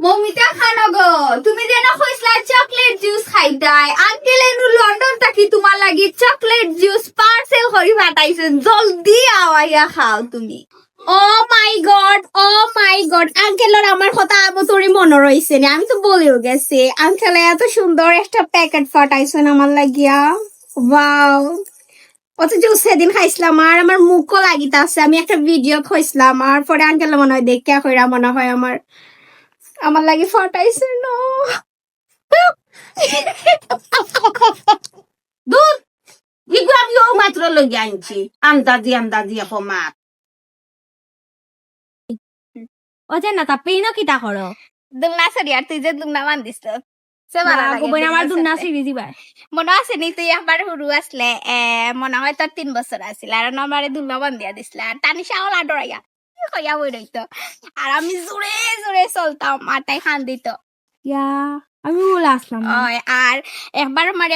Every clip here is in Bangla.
মমিতা খানো গো তুমি যেন কইসলা চকলেট জুস খাইতাই আঙ্কেল এনু লন্ডন থাকি তোমার লাগি চকলেট জুস পার্সেল করি পাঠাইছেন জলদি আওয়াইয়া খাও তুমি। ও মাই গড ও মাই গড আঙ্কেলের আমার কথা আবতরি মনে রয়েছে নি? আমি তো বলেও গেছি। আঙ্কেল এত সুন্দর একটা প্যাকেট ফাটাইছেন আমার লাগিয়া ওয়াও অথচ সেদিন খাইছিলাম আর আমার মুখও লাগিতে আছে। আমি একটা ভিডিও খাইছিলাম আর পরে আঙ্কেল মনে হয় দেখে কইরা মনে হয় আমার আমার লাগি ফাটাইছে না। দূর। ইগু আমি ও মাত্র লই আনছি। আন্দাজি আন্দাজি অপমাত ও যে না তাপেই না কিতা করো? দুলনা সরি আর তুই যে দুলনা লাগে মনে আছে নি তুই একবার সৰু আছিলে এ মনে হয় তোর তিন বছর আছিল আর আমার দুলনা বান্ধিয়া দিছিল আর তানিশা হল আডরাইয়া কইয়া বই রইতো আর আমি জোরে জোরে চলতাম আর তাই খান দিত আমি বলে আসলাম। আর একবার আমার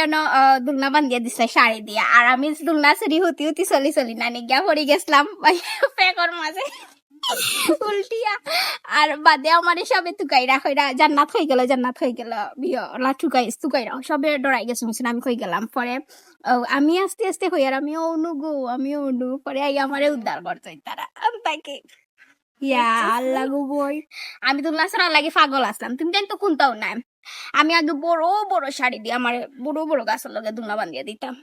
দুলনা বান্ধিয়া দিছে শাড়ি দিয়া। আর আমি দুলনা চুরি হুতি হুতি চলি চলি নানি গিয়া পড়ি গেছিলাম। পেকর মাঝে উল্টিয়া। আর বাদে আমার সবে তুকাই রাখইরা জান্নাত হয়ে গেল জান্নাত হয়ে গেল। বিয় লাঠুকাই তুকাই রাখ সবে ডরাই গেছে মিছিল আমি কই গেলাম। পরে আমি আস্তে আস্তে হই আর আমি অনু গো আমি অনু পরে আই আমারে উদ্ধার করছে তারা তাকে ইয়া আল্লাহ বই আমি ছাড়া লাগে পাগল আসলাম। তুমি জানি তো কোনটাও নাই। আমি আগে বড় বড় শাড়ি দিয়ে আমার বড় বড় গাছের লগে দুলনা বান্ধিয়া দিতাম।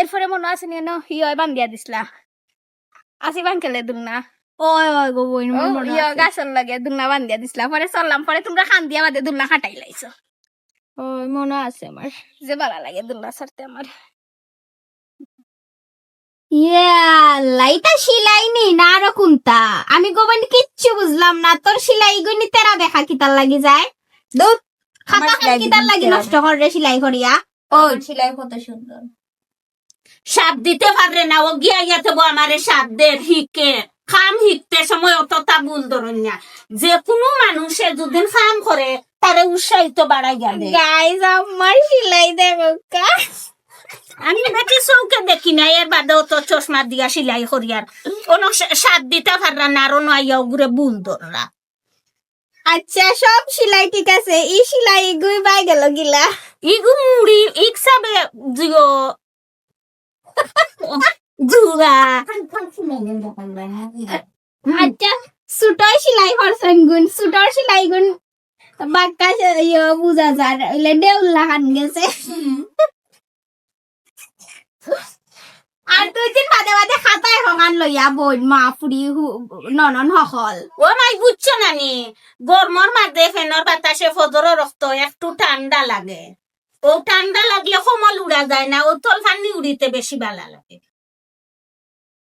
এরপরে মনে আছে নি ইয় বান্ধিয়া দিছিলা আসি বাঙ্কেলে দুলনা। ওই ওই গো বই ও, ইয় গাছের লগে দুলনা বান্ধিয়া দিছিলা পরে চললাম পরে তোমরা খান দিয়া বাদে দুলনা খাটাই লাইছো। ওই মনে আছে আমার। যে ভালো লাগে দুলনা ছাড়তে আমার। লাইটা সিলাই নি না আরও কোনটা? আমি গোবান কিচ্ছু বুঝলাম না। তোর সিলাই গুনি তেরা দেখা কিতার লাগি যায়? দূর খাতা সেলাই কিতার লাগি তেরা নষ্ট করে সিলাই করিয়া। ওই। সেলাই কত সুন্দর। সাপ দিতে না ও গিয়া আমারে সাপ দে হিকে। খাম হিকতে সময় অতটা ভুল ধরেন না। যে কোনো মানুষে যদি খাম করে তারে উৎসাহিত বাড়াই গেলে গাইস আমার সিলাই কা। আমি বেটি চৌকে দেখি না এর বাদেও তো চশমা দিয়া সিলাই করিয়ার কোনো সাপ দিতে পাররা না আর আইয়া ওগুরে ভুল ধররা। আচ্ছা সব সিলাই ঠিক আছে ই সিলাই গুই বাই গেল গিলা। ইগু মুড়ি ইকসাবে জিও জুগা। আচ্ছা সুটর সিলাই করছেন গুণ সুটর সিলাই গুণ বাক্কা ইয়ে বুঝা যায় ওইলে দেউল্লা খান গেছে। আর দুই দিন বাদে বাদে খাতায় হঙান লইয়া বই মা ফুরি ননন হকল ও মাই, বুঝছ নানি? গরমর মাঝে ফেনর বাতাসে ফদর রক্ত একটু ঠান্ডা লাগে। ও ঠান্ডা লাগলে সমল উড়া যায় না, ও তল ফানি উড়িতে বেশি ভালো লাগে।